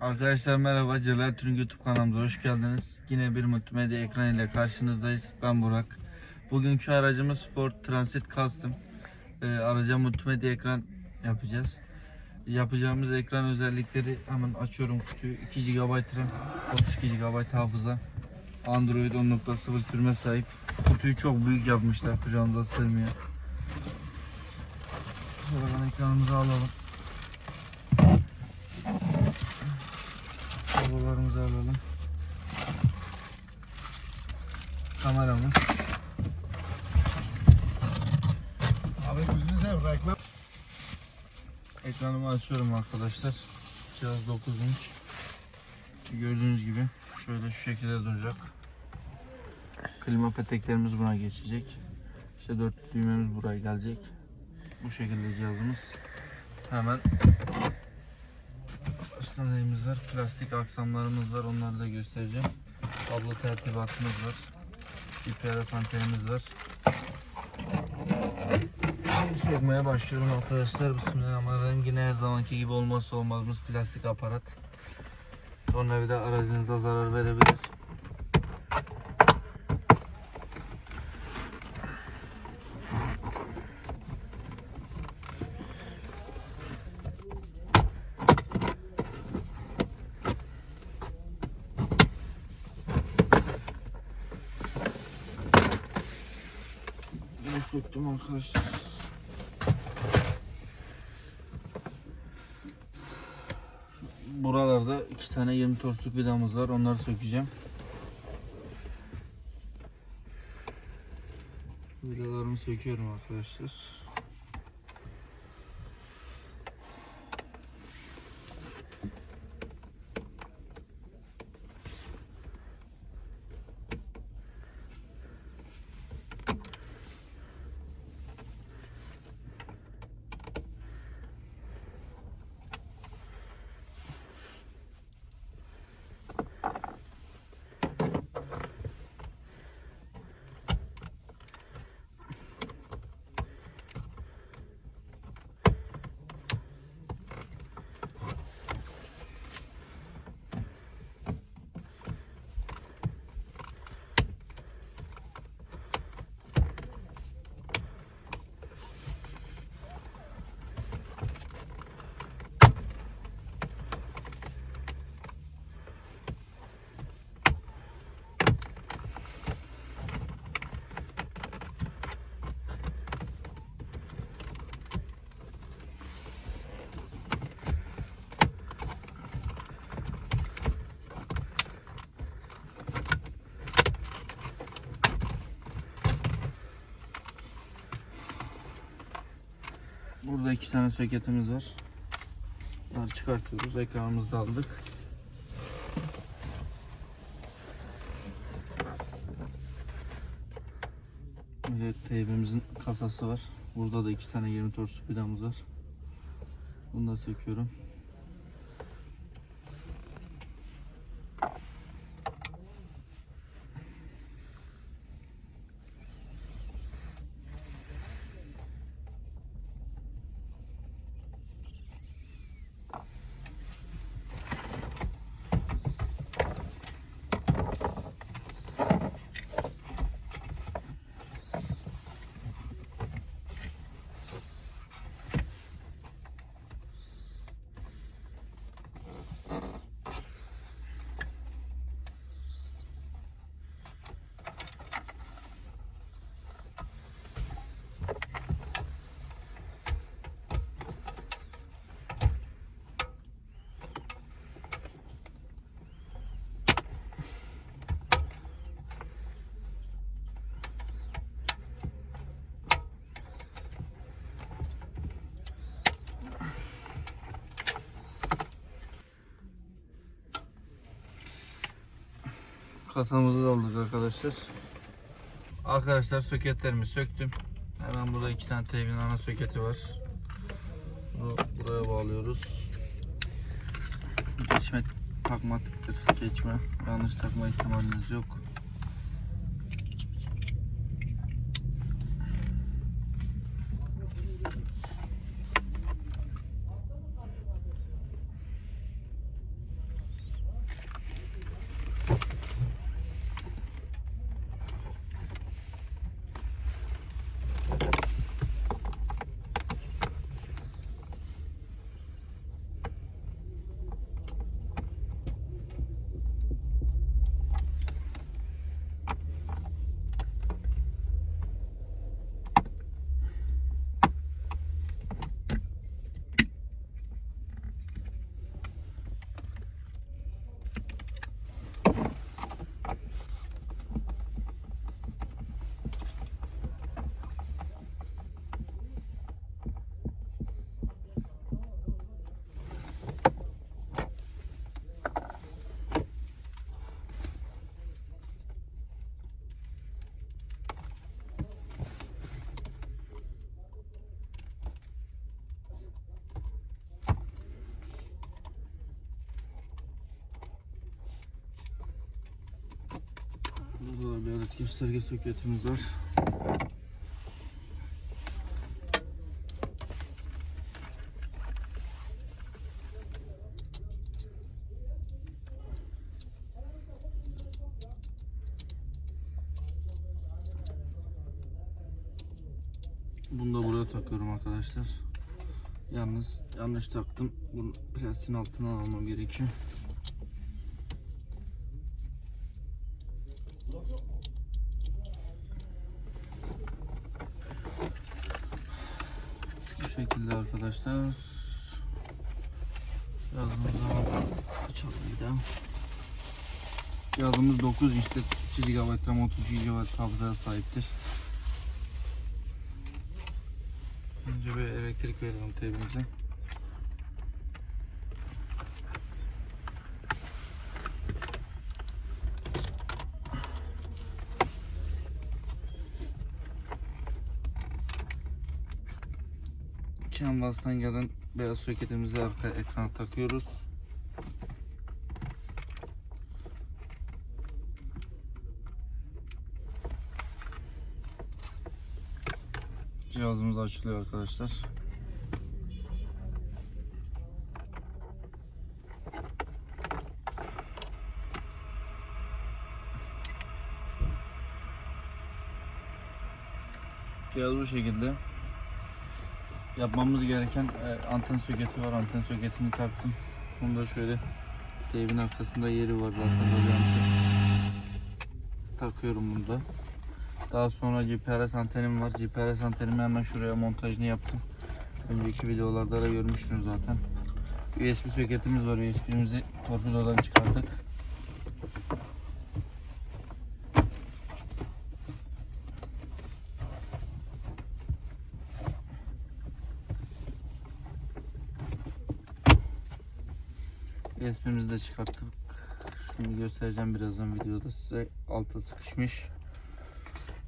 Arkadaşlar merhaba Celal Türk YouTube kanalımıza hoş geldiniz. Yine bir multimedya ekran ile karşınızdayız. Ben Burak. Bugünkü aracımız Ford Transit Custom. Ee, araca multimedya ekran yapacağız. Yapacağımız ekran özellikleri hemen açıyorum kutuyu. 2 GB RAM, 32 GB hafıza. Android 10.0 sürme sahip. Kutuyu çok büyük yapmışlar. Kucağımıza sığmıyor. Şuradan ekranımızı alalım. Kablolarımızı alalım. Kameramız. Abi gözünü seveyim reklam. Ekranımı açıyorum arkadaşlar. Cihaz 9 inç. Gördüğünüz gibi şöyle şu şekilde duracak. Klima peteklerimiz buna geçecek. İşte dört düğmemiz buraya gelecek. Bu şekilde cihazımız. Hemen neyimiz var? Plastik aksamlarımız var. Onları da göstereceğim. Kablo tertibatımız var. GPRS antenimiz var. Şimdi sökmeye başlıyorum arkadaşlar. Bismillahirrahmanirrahim. Yine her zamanki gibi olmazsa olmazımız plastik aparat. Tornavida aracınıza zarar verebilir. Söktüm arkadaşlar. Buralarda iki tane 20 torsluk vidamız var. Onları sökeceğim. Vidalarımı söküyorum arkadaşlar. Burada iki tane soketimiz var. Bunları çıkartıyoruz. Ekranımızı aldık. Evet, teybimizin kasası var. Burada da iki tane 20 torsluk vidamız var. Bunu da söküyorum. Kasamızı da aldık arkadaşlar. Arkadaşlar soketlerimi söktüm. Hemen burada iki tane teybin ana soketi var. Bunu buraya bağlıyoruz. Geçme takmatıktır. Geçme. Yanlış takma ihtimaliniz yok. Burada da bir gösterge soketimiz var. Bunu da buraya takıyorum arkadaşlar. Yalnız yanlış taktım. Bunu plastiğin altına almam gerekiyor. Şekilde arkadaşlar. Yazımızı açalım. Yazımız 9 inçte 2 GB RAM 32 GB hafızaya sahiptir. Önce bir elektrik verelim teybimize. Canvas'tan gelen beyaz soketimizi arka ekrana takıyoruz. Cihazımız açılıyor arkadaşlar. Cihaz bu şekilde. Yapmamız gereken e, anten soketi var. Anten soketini taktım. Bunu da şöyle teybin arkasında yeri var zaten anten. Takıyorum bunu da. Daha sonra GPRS antenim var. GPRS antenimi hemen şuraya montajını yaptım. Önceki videolarda da görmüştünüz zaten. USB soketimiz var. USB'mizi torpidodan çıkardık. USB'mizi de çıkarttık. Şimdi göstereceğim birazdan videoda size. Altta sıkışmış.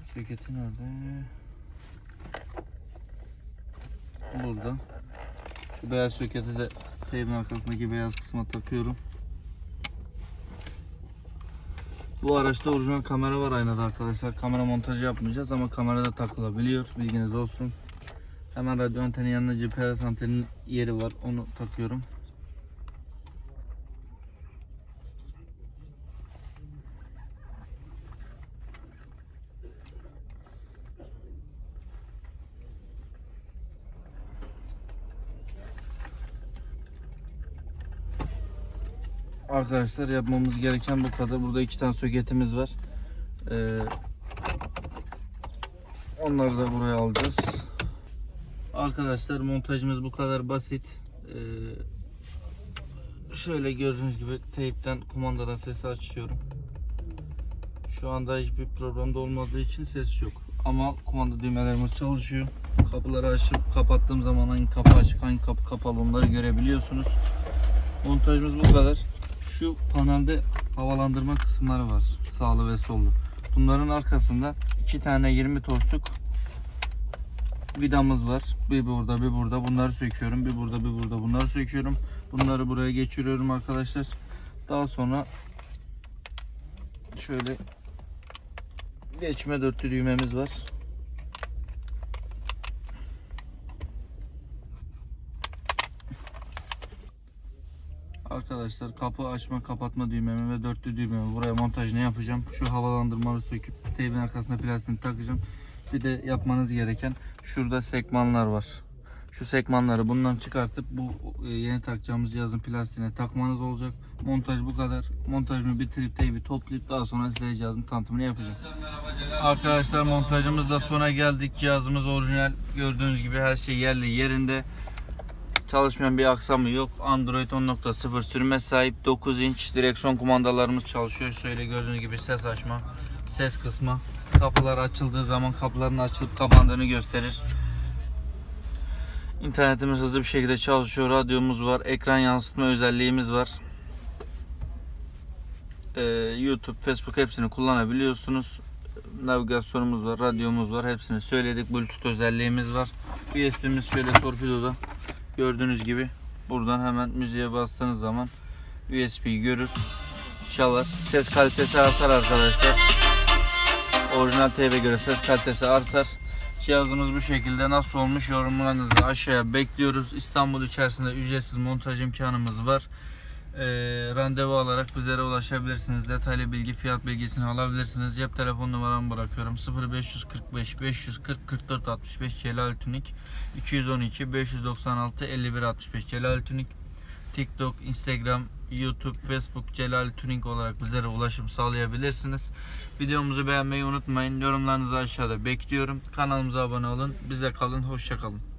Bu soketi nerede? Burada. Şu beyaz soketi de teybin arkasındaki beyaz kısma takıyorum. Bu araçta orijinal kamera var aynada arkadaşlar. Kamera montajı yapmayacağız ama kamerada takılabiliyor. Bilginiz olsun. Hemen radyo antenin yanında GPS antenin yeri var. Onu takıyorum. Arkadaşlar yapmamız gereken bu kadar. Burada iki tane soketimiz var. Ee, onları da buraya alacağız. Arkadaşlar montajımız bu kadar basit. Ee, şöyle gördüğünüz gibi teypten kumandadan sesi açıyorum. Şu anda hiçbir problemde olmadığı için ses yok. Ama kumanda düğmelerimiz çalışıyor. Kapıları açıp kapattığım zaman hangi kapı açık hangi kapı kapalı onları görebiliyorsunuz. Montajımız bu kadar. Şu panelde havalandırma kısımları var. Sağlı ve sollu. Bunların arkasında iki tane 20 torsluk vidamız var. Bir burada bir burada. Bunları söküyorum. Bir burada bir burada. Bunları söküyorum. Bunları buraya geçiriyorum arkadaşlar. Daha sonra şöyle geçme dörtlü düğmemiz var. Arkadaşlar kapı açma kapatma düğmemi ve dörtlü düğmemi buraya montajını yapacağım. Şu havalandırmaları söküp teybin arkasına plastiğini takacağım. Bir de yapmanız gereken şurada sekmanlar var. Şu sekmanları bundan çıkartıp bu e, yeni takacağımız cihazın plastiğine takmanız olacak. Montaj bu kadar. Montajımı bitirip teybi toplayıp daha sonra size cihazın tanıtımını yapacağım. Arkadaşlar montajımız da sona geldik. Cihazımız orijinal. Gördüğünüz gibi her şey yerli yerinde. Çalışmayan bir aksamı yok. Android 10.0 sürüme sahip 9 inç direksiyon kumandalarımız çalışıyor. Şöyle gördüğünüz gibi ses açma, ses kısma. Kapılar açıldığı zaman kapıların açılıp kapandığını gösterir. İnternetimiz hızlı bir şekilde çalışıyor. Radyomuz var. Ekran yansıtma özelliğimiz var. Ee, YouTube, Facebook hepsini kullanabiliyorsunuz. Navigasyonumuz var, radyomuz var. Hepsini söyledik. Bluetooth özelliğimiz var. USB'miz şöyle torpidoda. Gördüğünüz gibi buradan hemen müziğe bastığınız zaman USB'yi görür, çalar. Ses kalitesi artar arkadaşlar. Orijinal TV'ye göre ses kalitesi artar. Cihazımız bu şekilde nasıl olmuş yorumlarınızı aşağıya bekliyoruz. İstanbul içerisinde ücretsiz montaj imkanımız var. Ee, randevu alarak bizlere ulaşabilirsiniz. Detaylı bilgi, fiyat bilgisini alabilirsiniz. Cep telefon numaramı bırakıyorum. 0545 540 44 65 Celal Tünik 212 596 51 65 Celal Tünik TikTok, Instagram, YouTube, Facebook Celal Tuning olarak bizlere ulaşım sağlayabilirsiniz. Videomuzu beğenmeyi unutmayın. Yorumlarınızı aşağıda bekliyorum. Kanalımıza abone olun. Bize kalın. Hoşça kalın.